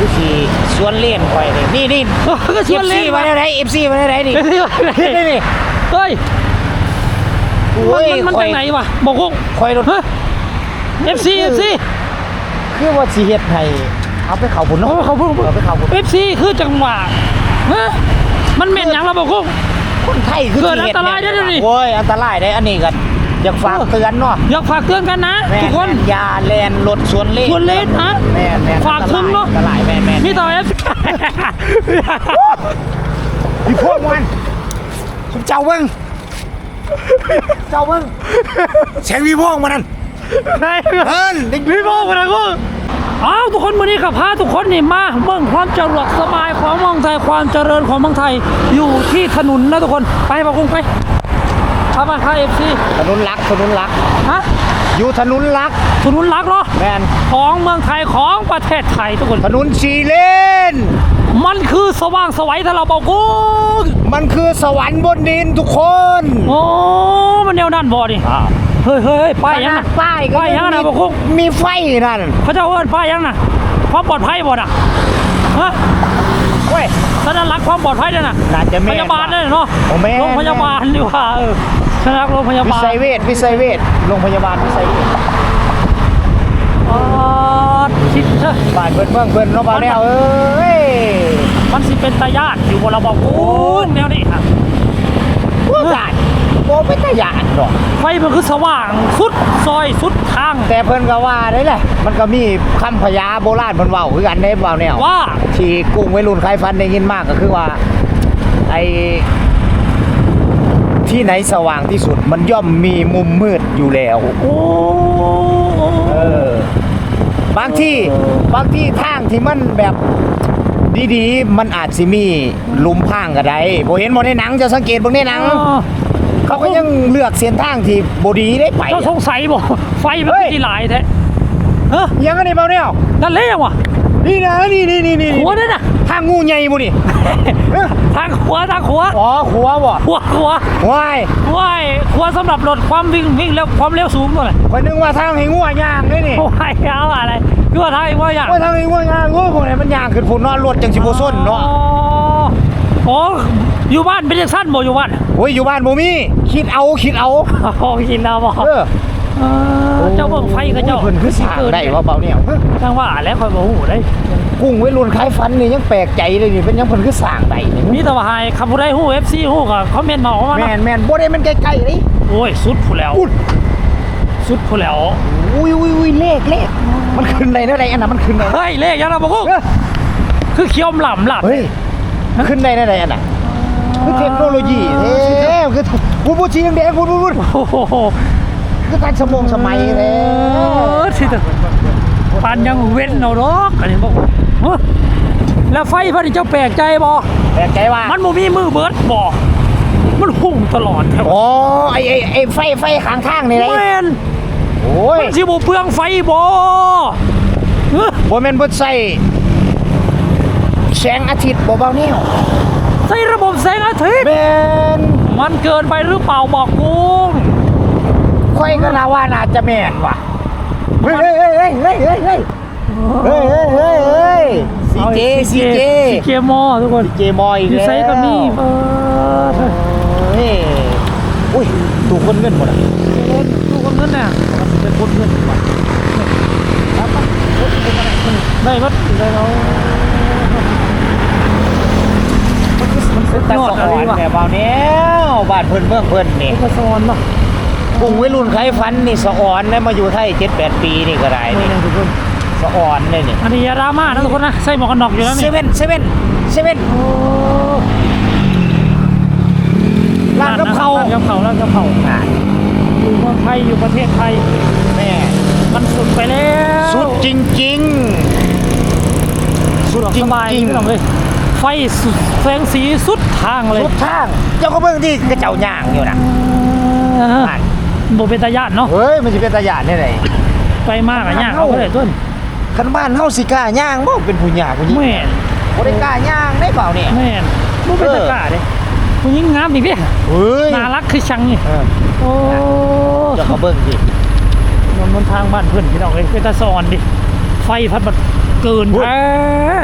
คือสีสวนเล่นข่อยนี่นี่นี่ก็ชวนเล่นมาได้ไหน FC มาได้ไหนนี่เฮ้ยเฮ็ดได้นี่เฮ้ยโอ้ยมันมันข่อจายกไหนวะบอกพวกข่อยรถฮะ FC FC คือว่าสิเฮ็ดให้เอาไปเข้าบุญเนาะโอ้เขาพูดเอาไปเข้าบุญ FC คือจังหวะฮะมันเหม็นอย่างเราบอกพวกคนไทยคือเกิดสิฮ็อันตรายได้ด้วยนี่ โอ้ยอันตรายได้อันนี้ก็ อยากฝากเตือนเนาะอยากฝากเตือนกันนะแม่ทุกคนแม่อยาแลนรถสวนเล่นสวนเล่นนะแม่แม่ฝากคุมเนาะอันตรายแม่แม่มีต่อ F พี่พวกมันผมเจ้าเบิ้งเจ้าเบิ้งแสงวีพวกมันนั่นได้เอิ้นเด็กพี่บอกมาแล้วก็อ้าวทุกคนวันนี้กับพาทุกคนนี่มาเบิ่งความจรวดสบายของเมืองไทยความเจริญของเมืองไทยอยู่ที่ถนนนะทุกคนไปบอกกุ้งไป พามาพาเอฟซีถนนลักถนนลัก ฮะ อยู่ถนนลัก ถนนหลักเหรอ แมนของเมืองไทยของประเทศไทยทุกคน ถนนชีเลน มันคือสว่างสวัยถ้าเราบอกกุ้งมันคือสวรรค์บนดินทุกคน โอ้ มันแนวนั่นบ่ดิเฮ้ยเฮ้ยเฮ้ยป้ายยังน่ะป้ายป้ายยังน่ะบอกกุ้งมีไฟนั่นเขาจะเอิ้นป้ายยังน่ะความปลอดภัยบ่น่ะฮะเว้ยสถานรักความปลอดภัยเนี่ยน่ะน่าจะแม่พนยาบาลเนี่ยเนาะโอ้แม่นโรงพยาบาลดีกว่าเออ ชนะโรงพยาวิบาลสัยเวชวิสัยเวชโรงพยาบาลวิสัยเวชอ๋อคิดเถอะบ้านเพิ่นเมืองเพิ่นเนาะบ้านแล้วเอ้ยมันสิเป็นตาญาติอยู่บนระบอกกูแนวนี้ครับพวกกันบ่เป็นตาหยาดดอก ไฟมันคือสว่างสุดซอยสุดทางแต่เพิ่นก็ว่าได้แหละ มันก็มีคำพยาโบราณเพิ่นเว้าคือกันได้เว้าแนวว่า ที่กุ้งวัยรุ่นใครฟันได้ยินมากก็คือว่า ไอ้ ที่ไหนสว่างที่สุดมันย่อมมีมุมมืดอยู่แล้วโอ้เออบางที่บางที่ทางที่มันแบบดีๆ มันอาจสิมีหลุมพรางก็ได้บ่เห็นบ่ในหนังจะสังเกตเบิ่งในหนัง เขาก็ยังเลือกเส้นทางที่บ่ดีได้ไปเจ้าสงสัยบ่ไฟมันเฮ้ยกี่หลายแท้เฮ้ยยังอันนี้เบาแนวนั่นเลยยังวะ นี่นะนี่นี่นี่นี่หัวนั่นน่ะทางงูใหญ่บ่นี่เอ้อทางขวาทางขวาอ๋อขัวบ่ขวาขวาว้ายว้ายขวาสำหรับลดความวิ่งวิ่งเร็วความเร็วสูงตัวเลยข่อยนึกว่าทางให้งัวย่างนี่นี่ว้ายเอาอะไรคือว่าทางอีกว่าอย่างว่าทางให้งัวย่างโอ้พวกนี้มันย่างขึ้นพุ่นเนอนรถจังสิบ่ส้นเนาะอ๋ออ๋ออยู่บ้านเป็นยังสั้นบ่อยู่บ้านโอ้ยอยู่บ้านบ่มีคิดเอาคิดเอาโอ้กินแล้วบ่เออ เออเจ้าเบิ่งไฟกับเจ้าโอ้ยเพิ่นคือสร้างได้ว่าเบาแนวทางว่าแล้วคอยบ่ฮู้ได้กุ้งวัยรุ่นคล้ายฟันนี่ยังแปลกใจเลยนี่เป็นยังเพิ่นคือสร้างได้นี่มีแต่ว่าให้คำผู้ใดฮู้ FC ฮู้ก็คอมเมนต์มาออกมาแม่เนาะนแม่นบ่ได้มันใกล้ๆนี่โอ้ยสุดผู้แล้วอุ้ยสุดผู้แล้วอุ้ยอุ้ยอุ้ยเลขเลขมันขึ้นได้เท่าใดอันนั้นมันขึ้นได้เฮ้ยเลขยังนะบ่ฮู้เออคือเคี้ยวหล่ำหลับเฮ้ยมันขึ้นได้เท่าใดอันน่ะคือเทคโนโลยีเด้คือพูดพูดชี้แดงๆพูดพูดพูดโอ้โห คือการสมงสมัยแล้เอวอสิเถอะปานยังเว้นเอาดอกอันนี้บอกเฮ้ยแล้วไฟพระนี่เจ้าแปลกใจบ่แปลกใจว่ามันบ่มีมือเบิดบ่มันพุ่งตลอดครับอ๋อไอ้ไอ้ไอ้ไฟไฟข้างทางนี่ไงแม่นโอ้ยมันสิบ่เปลืองไฟบ่เอ้อบ่แม่นเบิดใส่แสงอาทิตย์บ่เบาแนวใส่ระบบแสงอาทิตย์แม่นมันเกินไปหรือเปล่าบอกกุ้ง ค่อยก็น่าว่าน่าจะแม่นว่ะเฮ้ยเฮ้ยเฮ้ยเฮ้ยเฮ้ยเฮ้ยเฮ้ยเฮ้ยเฮ้ยเฮ้ยเฮ้ยซีเจซีเจซีเจมอทุกคนซีเจมอยอีกอยู่แล้วไซก็มีเออเฮ้ยอุ้ยถูกคนเงินหมดอะดูคนเงินน่ะเป็นคนเงินหมดได้บัดได้แล้วแต่สอนแต่เบาแนวบ้านเพิ่นเมืองเพิ่นนี่ก็สอนเนาะ กรุงวัยรุ่นไขฟันนี่สะอ่อนได้มาอยู่ไทย7-8ปีนี่ก็ได้นี่ทุกคนสะอ่อนเลยนี่อันนี้อยาดราม่านะทุกคนนะใส่หมวกกันน็อกอยู่แล้วเซนี่เว่นเซเว่นเซเว่นโอ้ร้านกับเขาร้านกับเขาร้านกับเขาอะอยู่เมืองไทยอยู่ประเทศไทยแม่มันสุดไปแล้วสุดจริง ๆ สุดจริสงบายจริงไม่ต้องเลยไฟสุดแสงสีสุดทางเลย สุดทาง เจ้าก็เบิ่งที่กระเจ้าย่างอยู่นะเออนั่น โบเป็นตาญาติเนาะเฮ้ยมันจะเป็นตาหยาดนี่ไหนไปมากอะยากเอาไปเลยต้นคันบ้านเฮาสิกล้าย่างบ่เป็นผู้หญิงผู้หญิงแม่นบ่ได้กล้าย่างได้เปล่าเนี่ยแม่นโบเป็นตากล้าเลยผู้หญิงงามอีกเด้เฮ้ยน่ารักคือชังนี่เออโอ้เจ้าก็เบิ่งดิมันบนทางบ้านเพื่อนพี่น้องเลยเป็นตาสอนดิไฟฟพัดมันเกินแท้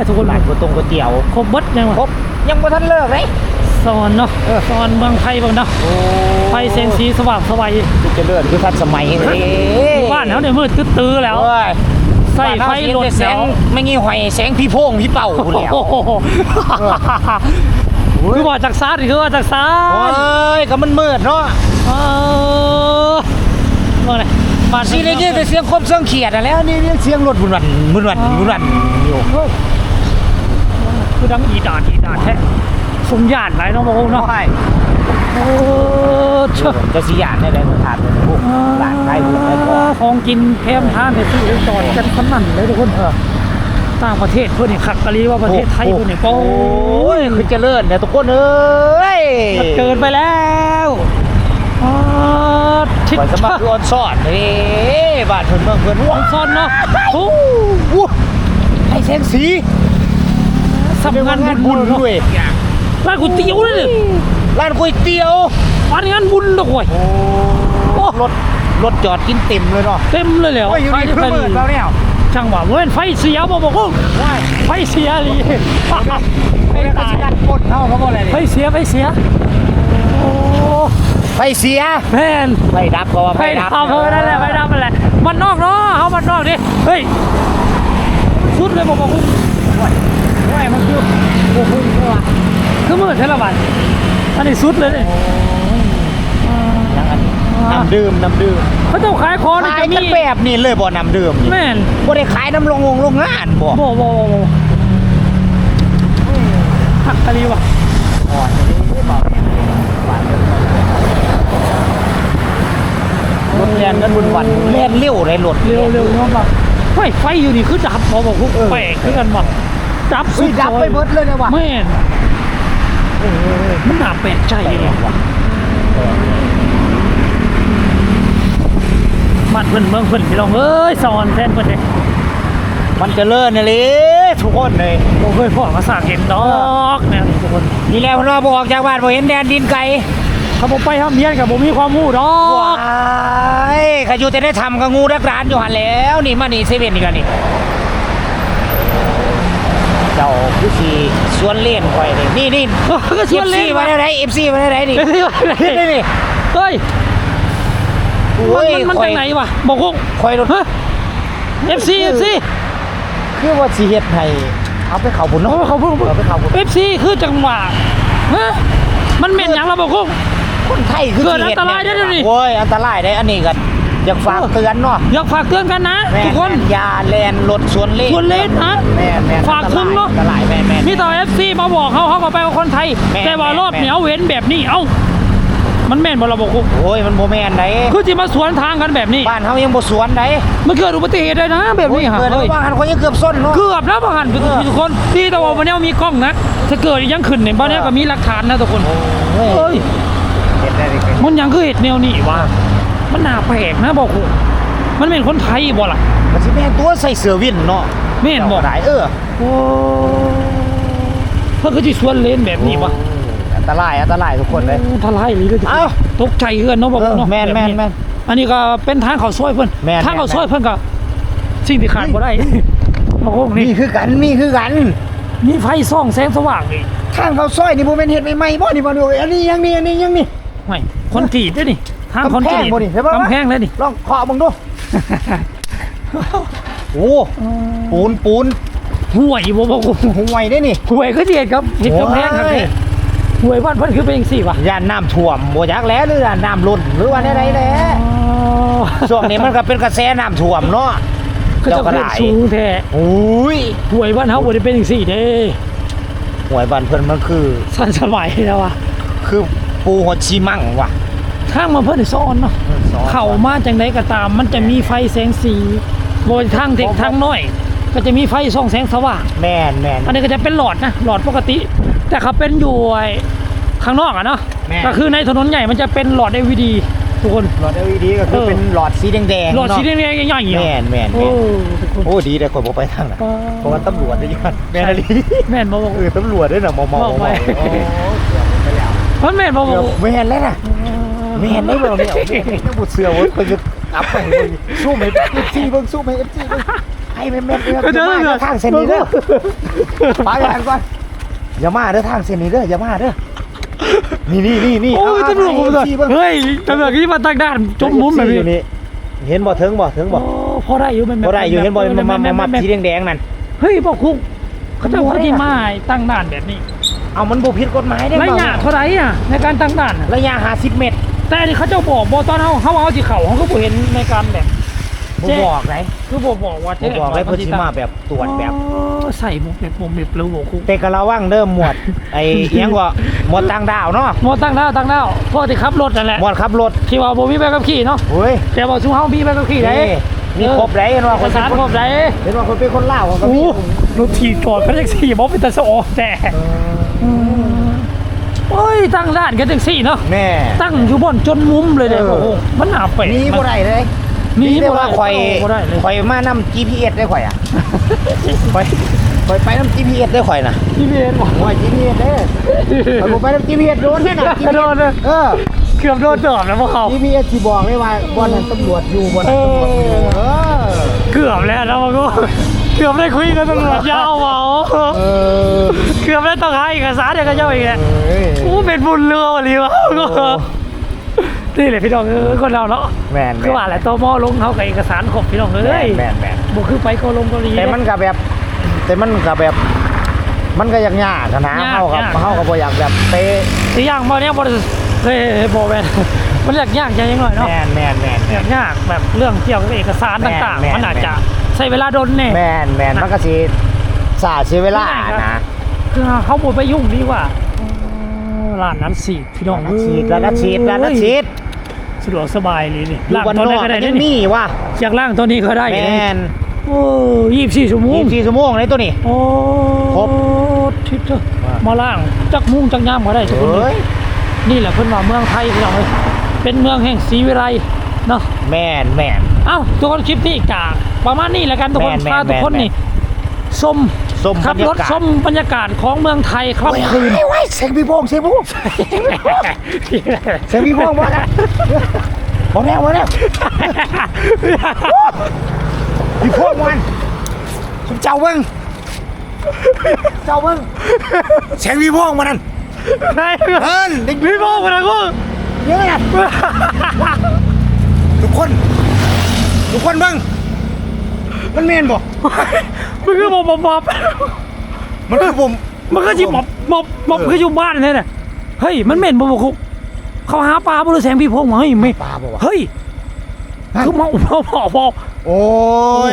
ทุกคนร้านก๋วยตงก๋วยเตี๋ยวครบเบิดยังวะครบยังบ่ทันเลิกเลย สอนเนาะเออสอนเมืองไทยบ้างเนาะโอ้ไฟแสงสีสว่างสวัยคือเจะเลิศคือทันสมัยเลยบ้านเขาเนี่ยมืดคือตื้อแล้วโอ้ยใส่ไฟรถแสแล้งวไม่งี้หอยแสงพี่โพงพี่เป่าพู้นแหล้วโอ้โหคือว่าจากซ้ายคือว่าจากซ้าโอ้ยยก็มันมืดเนาะเออว่าไงบ้านสีเลยนี่แต่เสียงครบเสียงเขียดอะแล้วนี่นี่เสียงรถบุญวันบุญวันบุญวันอยู่เฮ้ยคือดังอีดาดอีดาดแท้ สมญาติหลายน้องบอกเนาะใช่โอ้เชื่อจะสีหยาดได้เลยสถานเลยพวกหลานไทยพวกไทยพอของกินแคมทานเนี่ยซื้อเลยจอดกันขนาดเลยทุกคนเออต่างประเทศเพื่อนนี่ขัดกะลีว่าประเทศไทยเพื่อนนี่โอ้โอ้ยยคือเจริญเนี่ยทุกคนเอ้ยมันเกินไปแล้วอ๋อชิดก่อนสมัครออนซอนนี่บ้านเพิ่นเมืองเพิ่นอว้าอนซอนเนาะโอ้วให้แสงสีสำงานบุญด้เนาะวย ร้านก๋วยเตี๋ยวเลยเนี่ยร้านก๋วยเตี๋ยวร้านงานบุญเนาะโว้ยโอ้รถรถจอดกินเต็มเลยเนาะเต็มเลยแล้วโอ้ยอยู่ไฟนี่ไฟเพิ่งเปิดแล้วเนี่ยช่างว่าเว้นไฟเสียบ่บอกว่าว้ายไฟเสียเลยไม่ได้สิกัดกดเฮาเขาบ่อะไรไฟนี่เสียไฟเสียโอ้ไฟเสียแม่นไฟดับก็ว่าไฟดับเออนั่นแหละไฟดับนั่นแหละมันนอกเนาะเอามันนอกดิเฮ้ยสุดเลยบอกบอกกูว้ายมันคือโอ้โหว่ะ คือมือเท่าไหร่อันนี้สุดเลยเนี่ยยังอันนี้น้ำดื่มน้ำดื่มเขาเจ้าขายของนี่ขายจะกันมีแบบนี้เลยบ่น้ำดื่มนี่แม่นบ่ได้ขายน้ำลงวงโรงงานบ่บ่บ่บ่บ่หักกะลีว่ะอ่อนนี่บ่หวานเลยรถแล่นกันวันวันๆแล่นเร็วเลยรถเร็วเร็วเนาะป่ะไฟไฟอยู่นี่คือดับบ่บอกกูแปลกคือกันว่ะดับสุเฮ้ยดดับไปเบิดเลยนะว่ะแม่น มันน่าแปลกใจเลยว่ะบ้านเพิ่นเมืองเพิ่นพี่น้องเอ้ยสอนแทนเพิ่นเด้มันเจะเลิศนี่เลยทุกคนเลยบ่เคยพ่อภาษาเห็นดอกแนวนี้ทุกคนนี่แหละเพนว่าบออกจากบ้านบ่เห็นแดนดินไกลเขาบอกไปทำเฮียนกับบ่มีความรู้ดอว้ากยขอยู่แต่ได้ทำกับงูรักร้านอยู่หันแล้ว นี่มานี่เซเว่นนี่กันนี่ เจ้าผู้ชีสวนเล่นคอยเลยนี่นี่เออก็ชวนเล่นมาได้ไรเอฟซีมาได้ไรนี่เฮ้ยเฮ้ยนี่นี่เฮ้ยโอ้ยมันมันจากไหนวะบอกกูคอยรถ ฮะ FC FC คือว่าสีเฮ็ดให้เอาไปเขาบุญเอาเนาะเขาพูดเอาไปเขาบุญ FC คือจังหวะฮะมันเหม็นหยังเราบอกกูคนไทยคือเกิดสิฮ็อันตรายได้ด้วยนี่ โอ้ยอันตรายได้อันนี้กัน อยากฝากเตือนเนาะอยากฝากเตือนกันนะแม่ทุกคนแม่ยาแลนรถสวนเล่นสวนเล่นนะแม่แม่ฝากถึงเนอะอันตรายแม่แม่มีต่อ FC มาบอกเขาเขาก็ไปกับคนไทยแม่แต่ว่ารอบแม่เหนียวเว้นแบบนี้เอ้ามันแม่นบ่เราบอกกูโอ้ยมันโมแมนไดคือจะมาสวนทางกันแบบนี้บ้านเฮายังบ่สวนไดมันเกิดอุบัติเหตุเลยนะ แบบนี้ฮะเกิดเฮ้ยบ้านเขายังเกือบส้นเนาะเกือบแล้วบางหันเออทุกคนที่แต่ว่าวันนี้มีกล้องนะถ้าเกิดยังขึ้นในบ้านนี้ก็มีหลักฐานนะทุกคนโอ้เอ้ยเห็นได้ดิมันยังคือเหตุแนวนี้วะ มันน่าแปลกนะบอกกูมันเป็นคนไทยบ่ล่ะมันสิแม่นตัวใส่เสื้อวินเนาะแม่นบอกได้เออโอ้เพื่อคือที่สวนเลนแบบนี้วะอันตรายอันตรายทุกคนเลยโอ้ทลายเลยทุกคนเอ้าตกใจเพื่อนเนาะบอกกูเนาะเออแม่นบบแม่นแม่นอันนี้ก็เป็นทางเขาซอยเพื่อนแม่นทางเขาแม่นซอยเพื่อนก็สิ่งที่ขาดบ่ได้บอกกูมีนี่คือกันมีคือกันมีไฟส่องแสงสว่างนี่ทางเขาซอยนี่บ่แม่นเฮ็ดใหม่ๆบ่นี่บ่ดูอันนี้ยังนี่อันนี้ยังนี่ไม่คนกรีดด้วยนี่ ทางคนกรีดกำแพงบ่นี่เห็นปะ กำแพงเลยนี่ ลองเคาะมึงดูโอ้ปูนปูนห่วยบ่บอกกูห่วยได้นี่ห่วยคือเดียดครับเห็ดกำแพงครับโอ้ยเนี่ยห่วยบ้านเพิ่นคือเป็นจังซี่วะย่านน้ำท่วมบ่จักแล้วหรือว่าน้ำล้นหรือว่าใดๆแหละช่วงนี้มันก็เป็นกระแสน้ำท่วมเนาะ คือจะขึ้นสูงแท้อุ้ยห่วยบ้านเฮาบ่ได้เป็นจังซี่เด้หวยบ้านเพิ่นมันคือ สันสมัยแล้ววะคือปูหดชีมั่งว่ะ ทางมาเพิ่นได้ซ้อนเนาะเข้ามาจังไดก็ตาม มันจะมีไฟแสงสีบ่ทางเด็กทางน้อย ก็จะมีไฟส่องแสงสว่างแม่นแม่นอันนี้ก็จะเป็นหลอดนะหลอดปกติ แต่เขาเป็นอยู่ไอ้ข้างนอกอะเนาะแม่ก็คือในถนนใหญ่มันจะเป็นหลอด LED ทุกคนหลอด LED ก็คือเออเป็นหลอดสีแดงๆหลอดสีแดเนาะงๆใหญ่ๆอะแม่นแม่นโอ้แม่นทุกคนโอ้ดีเลยคนบ่ไปทางน่ะเพราะว่าตำรวจได้ยันแม่นอะไรแม่นบ่บอกเออตำรวจได้น่ะเมาๆบเมาอกๆไว้โอ้เกือบไปแล้วมันแม่นบ่บเกืออกบแม่นแล้วน่ะ แม่นได้บ่เนี่ยแม่นได้บ่เสือเว้ยเพิ่นจะอัพไปเบิ่งสู้ไหม FC เบิ่งสู้ไหม FC เบิ่งให้แม่นแม่เด้ออย่ามาเด้อทางเส้นนี้เด้อไปกันก่อนอย่ามาเด้อทางเส้นนี้เด้ออย่ามาเด้อนี่นี่นี่นี่โอ้ยเาตำรวจผมเลยให้ FC เฮ้ยตำรวจที่มาตั้งด่านจมมุมแบบนี้เห็นบ่ถึงบ่ถึงบ่อพอได้อยู่แม่นๆบ่ได้อยู่เห็นบ่มันมามามาแม่นสีแดงๆนั่นเฮ้ยบอกคุกเขาเจ้าเขาที่มาตั้งด่านแบบนี้ เอามันบ่ผิดกฎหมายเด้ระยะเท่าไหร่อะในการตั้งด่านน่ะระยะ50เมตร แต่อันนี้เขาเจ้าบอกบอกตอนเขาเขาเอาที่เขาเขาก็บ่เห็นในการแบบ บ่บอกไหนคือบอกบอกว่าบ่บอกเลยเพิ่นสิมาแบบตรวจแบบ อ๋อใส่หมวกแบบหมวกแบบแล้วบอกคุกแต่ก็ระวังเด้อหมวด ไอ้เอียงว่าหมวดต่างดาวเนาะหมดตั้งดาวตั้งดาวพวกที่ขับรถนั่นแหละหมวดขับรถที่ว่าบ่มีใบขับขี่เนาะเฮ้ยแต่บอกชูเฮามีใบขับขี่ได้นี่มีครบได้เห็นว่าเอคกนสารครบได้เห็นว่าคนเป็นคนลาวเขาก็โอ้มีรถถีบจอดพระแท็กซี่บอกเป็นตาสะออแต่ โอ้ยตั้งร้านกันจังซี่เนาะแม่ตั้งอยู่บนจนมุมเลยเด้เออโอ้โหมันหนาไปหนี่บ่ได้เลยหนีนี่แต่ว่าบ่ได้ข่อยบ่ได้เลย ข่อยมานำ GPS ได้ข่อยอะ ข่อยข่อยไปนำ GPS ได้ข่อยน่ะพี่เบนบอกข่อย GPS เด้ข่อยบ่ไปนำ GPS โดนแน่น่ะโดนเลยเออ เกือบโดนจอดแล้วพวกเขา GPS ที่บอกเลยว่าบ่นั้นตำรวจอยู่บ่นั้นตำรวจอยู่เออ เกือบแล้วนะมันก็เกือบได้คุยกับตำรวจยาวเมาเออเกือบได้ต้องหาเอกสารเดี๋ยวก็เจ้าอีกแหละเอ้ยกูเป็นบุญเรือวะลีวะนี่แหละพี่น้องเออคนเราเนาะแม่นคือว่าแหละตมลงเขากับเอกสารครบพี่น้องเอ้ยแม่นแม่นบุคือไปเกาลงเกาหลี แต่มันก็แบบ แต่มันก็แบบ มันก็ยังยากอะนะยากเฮากับยากเฮาก็บ่อยากแบบเตะสีอย่างบอเนี้ยบอเฮ้ยบอกแมนมันอยากยากใจยังหน่อยเนาะแม่นแม่นแม่นอยากยากแบบเรื่องเกี่ยวกับเอกสารต่างแม่นๆมันอาจแม่นจะ ใช้เวลาโดนแน่แม่นแม่นมันก็สิสาเสียเวลานะคือเขาบ่ไปยุ่งดีกว่าร้านนั้นสิพี่น้องฉีดแล้วก็ฉีดแล้วก็ฉีดสะดวกสบายเลยนี่อยู่ล่างบ้านตอนนไหนอกก็ได้ยันี่งมีว่ะอยากล่างตัวนี้ก็ได้แม่นโอ้ยี่สิบสี่ชั่วโมง24ชั่วโมงเลยตัวนี้โอ้ครบทิพย์เถอะว่ามาล่างจักมุ่งจักย่ามก็ได้ทุกคนเอ้ยนี่แหละเพิ่นว่าเมืองไทยพี่น้องเอ้ยเป็นเมืองแห่งศรีวิไลเนาะแม่นแม่น เอ้าทุกคนคลิปนี้กาประมาณนี้แหละกันทุกคนแม่นพาแม่นทุกคนแม่นนี่ชมชมขับบรถรรยากาศ ชมบรรยากาศของเมืองไทยครับคืนเฮ้ยเฮ้ยเสียงพี่โพงเสียงพี่โพงเสียงพี่โพงบ่นะบ่แน่บ่แน่พี่โพงมันผมเจ้าเบิ่งเจ้าเบิ่งเสียงพี่โพงมานั่นได้เอิ้นเด็กพี่บอกมาแล้วกูเยอะนะทุกคน ทุกคนเบิ่งมันแม่นบ่มันคือมอบมอบมอบมันคือผมมันก็จิมอบมอบมอบคืออยู่บ้านนี่แหละเฮ้ยมันเหม็นบ่บ่คุกเขาหาปลาบ่รู้แสงพี่พงมาเฮ้ยไม่ปลาบ่วะเฮ้ยคือเมาเมาเมาเมาโอ้ย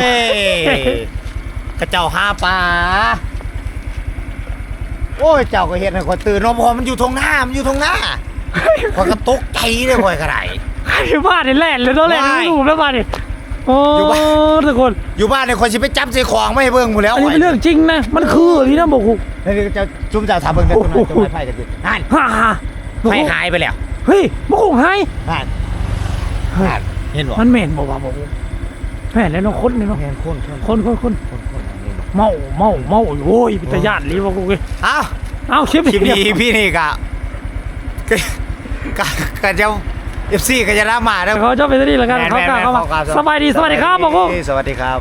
กระเจ้าหาปลาโอ้ยเจ้าก็เห็นให้คนตื่นเนาะเพอมันอยู่ทงหน้ามันอยู่ทงหน้าคอยกระตกใจเลยคอยกระไรอยู่บ้านนี่แล่นเลยเนาะแล่นว้ายรูปแล้วบ้านนี่ โอ้อยู่บ้าน ทุกคน อยู่บ้านเนี่ยคนสิไปจับใส่ของไม่ให้เบิ่งหมดแล้วอันนี้เป็นเรื่องจริงนะ มันคือพี่น้ำบอกคุกนี่เดี๋ยวเจ้าจุ่มเจ้าถามเบิ่งเดี๋ยวต้นไม้ต้นไม้ไผ่จะกินนั่นฮ่าฮ่าไผ่หายไปแล้วเฮ้ยบอกคุกหายนั่นนั่นเห็นบ่มันเหม็นบอกว่าบอกคุกแม่นแล้วเนาะคนนี่เนาะเห็นคนคนคนคนคนคนคนอันนี้เมาเมาเมาโอ้ยเป็นตาญาติลีบอกคุกเอ้ยเอ้า เอ้าคลิปคลิปนี้พี่นี่กะกะกะกะจะ เอฟซีก็จะรับมาแล้วเขาจะเป็นที่นี่ละกันเขากล้าเข้ามาสบายดีสวัสดีครับบอกคุกสวัสดีครับ